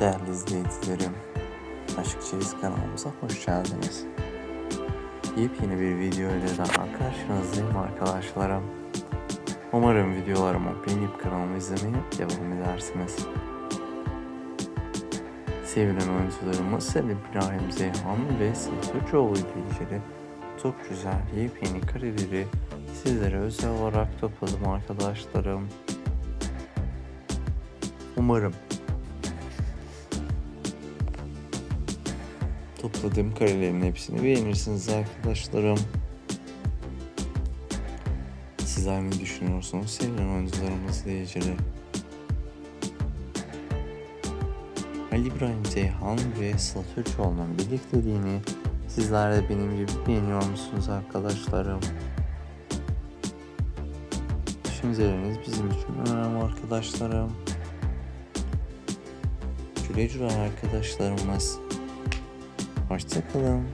Değerli izleyicilerim, Aşk Çeyiz kanalımıza hoş geldiniz. Yepyeni bir video ile daha karşınızdayım arkadaşlarım. Umarım videolarımı beğenip kanalımı izlemeye devam edersiniz. Sevilen oyuncularımız Selim İbrahim Zeyhan ve Sıla Türkoğlu ile ilgili çok güzel yepyeni kareleri sizlere özel olarak topladım arkadaşlarım. Umarım topladığım karelerin hepsini beğenirsiniz arkadaşlarım. Sizler ne düşünüyorsunuz sevilen oyuncularımızla ilgili? Ali İbrahim Ceyhan ve Sıla Türkoğlu'nun birlikteliğini sizler de benim gibi beğeniyor musunuz arkadaşlarım? Düşünceleriniz bizim için önemli arkadaşlarım. Güle güle arkadaşlarımız. Hoşçakalın.